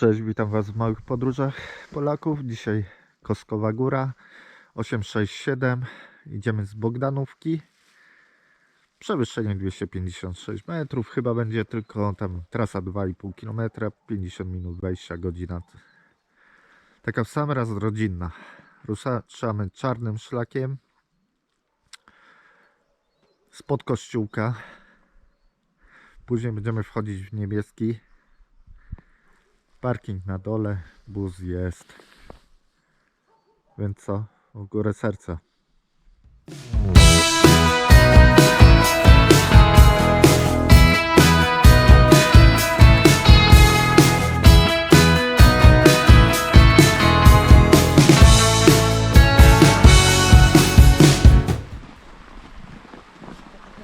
Cześć, witam Was w małych podróżach Polaków. Dzisiaj Koskowa Góra 867. Idziemy z Bogdanówki. Przewyższenie 256 metrów. Chyba będzie tylko tam trasa 2,5 km, 50 minut wejścia, godzina. Taka w sam raz rodzinna. Ruszamy czarnym szlakiem spod kościółka. Później będziemy wchodzić w niebieski. Parking na dole, bus jest. Więc co? W górę serca.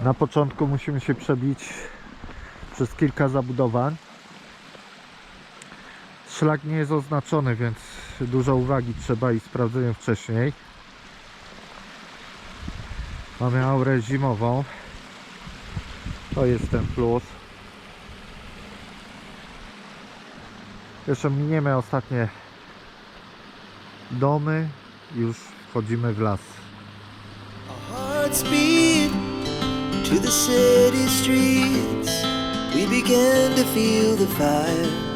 Na początku musimy się przebić przez kilka zabudowań. Szlak nie jest oznaczony, więc dużo uwagi trzeba i sprawdzenia wcześniej. Mamy aurę zimową. To jest ten plus. Jeszcze miniemy ostatnie domy. Już wchodzimy w las. To the city streets. We began to feel the fire.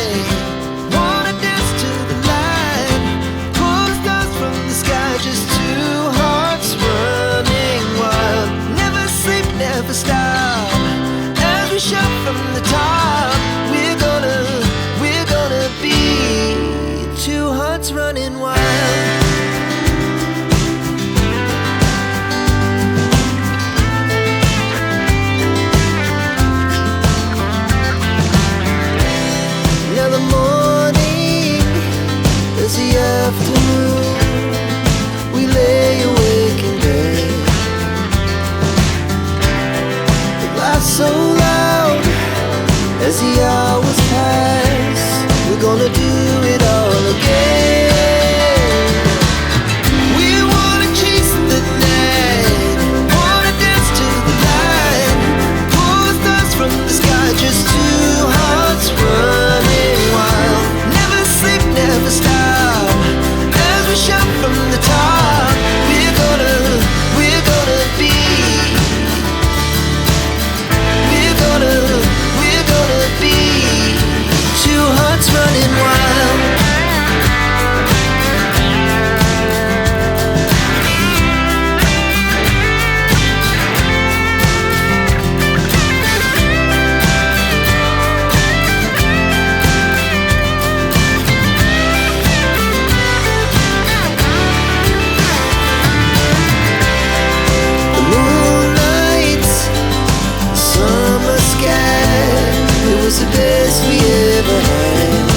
was the best we ever had.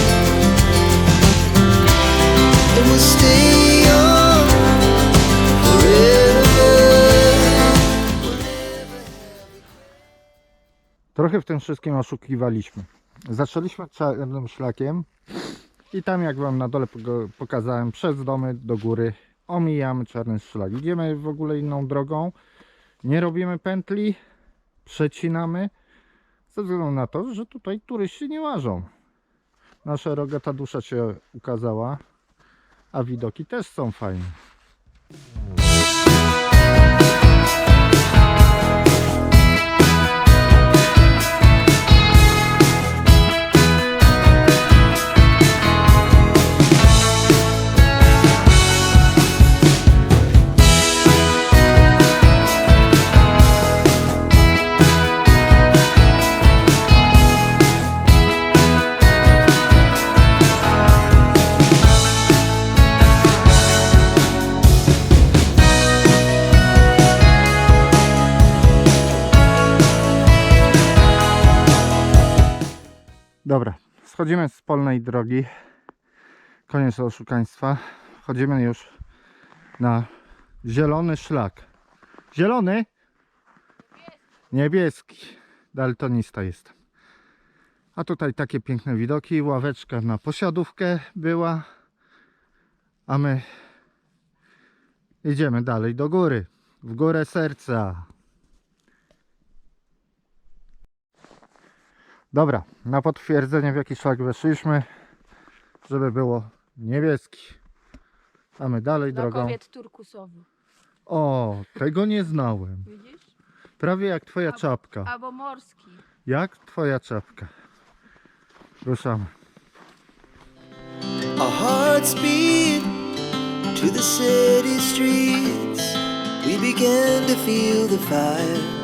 And we'll stay. Trochę w tym wszystkim oszukiwaliśmy. Zaczęliśmy czarnym szlakiem i tam jak wam na dole pokazałem, przez domy do góry omijamy czarny szlak. Idziemy w ogóle inną drogą, nie robimy pętli, przecinamy ze względu na to, że tutaj turyści nie łażą. Nasza rogata dusza się ukazała, a widoki też są fajne. Dobra, schodzimy z polnej drogi. Koniec oszukaństwa. Wchodzimy już na Zielony szlak. Zielony? Niebieski. Daltonista jestem. A tutaj takie piękne widoki. Ławeczka na posiadówkę była. A my idziemy dalej do góry. W górę serca. Dobra, na potwierdzenie w jaki szlak weszliśmy, żeby było niebieski. A my dalej drogą. Drakowiec turkusowy. O, tego nie znałem. Widzisz? Prawie jak twoja Albo- czapka. Albo morski. Jak twoja czapka. Ruszamy. Our hearts beat to the city streets. We began to feel the fire.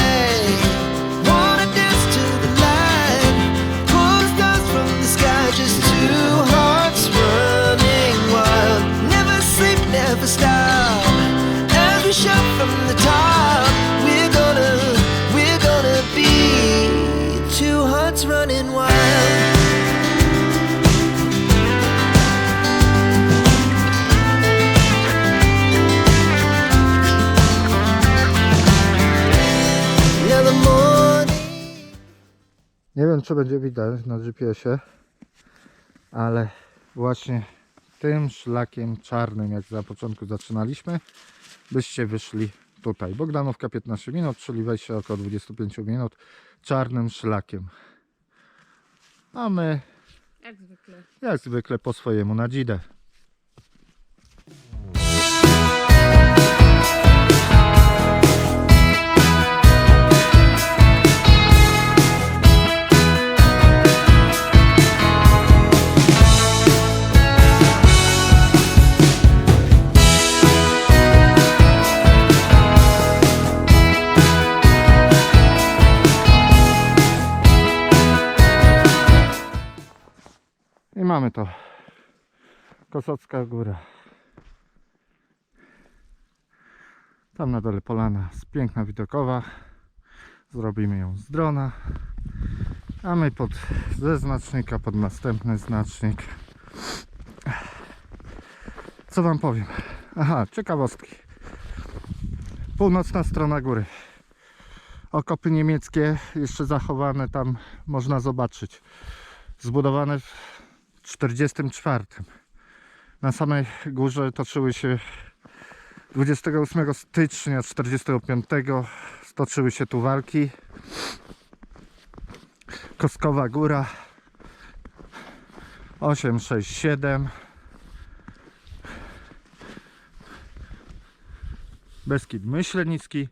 two hearts running wild. Nie wiem czy będzie widać na GPS-ie, ale właśnie tym szlakiem czarnym, jak za początku zaczynaliśmy, byście wyszli tutaj. Bogdanówka 15 minut, czyli wejście około 25 minut czarnym szlakiem. A my Jak zwykle. jak zwykle po swojemu na dzidę. To. Kosocka Góra. Tam na dole polana jest piękna widokowa. Zrobimy ją z drona. A my pod, ze znacznika pod następny znacznik. Co wam powiem? Aha, ciekawostki. Północna strona góry. Okopy niemieckie jeszcze zachowane tam można zobaczyć. Zbudowane w 44. Na samej górze toczyły się 28 stycznia 45 stoczyły się tu walki. Kostkowa Góra 867 Beskid Myślenicki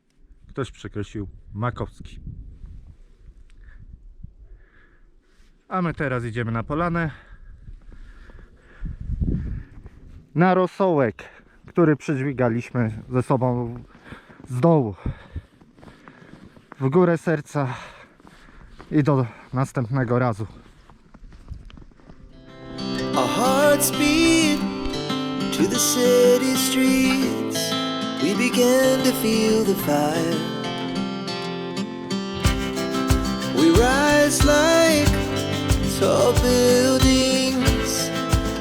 ktoś przekreślił Makowski a my teraz idziemy na polanę na rosołek, który przydźwigaliśmy ze sobą z dołu w górę serca i do następnego razu. Our hearts beat to the city streets. We began to feel the fire. We rise like tall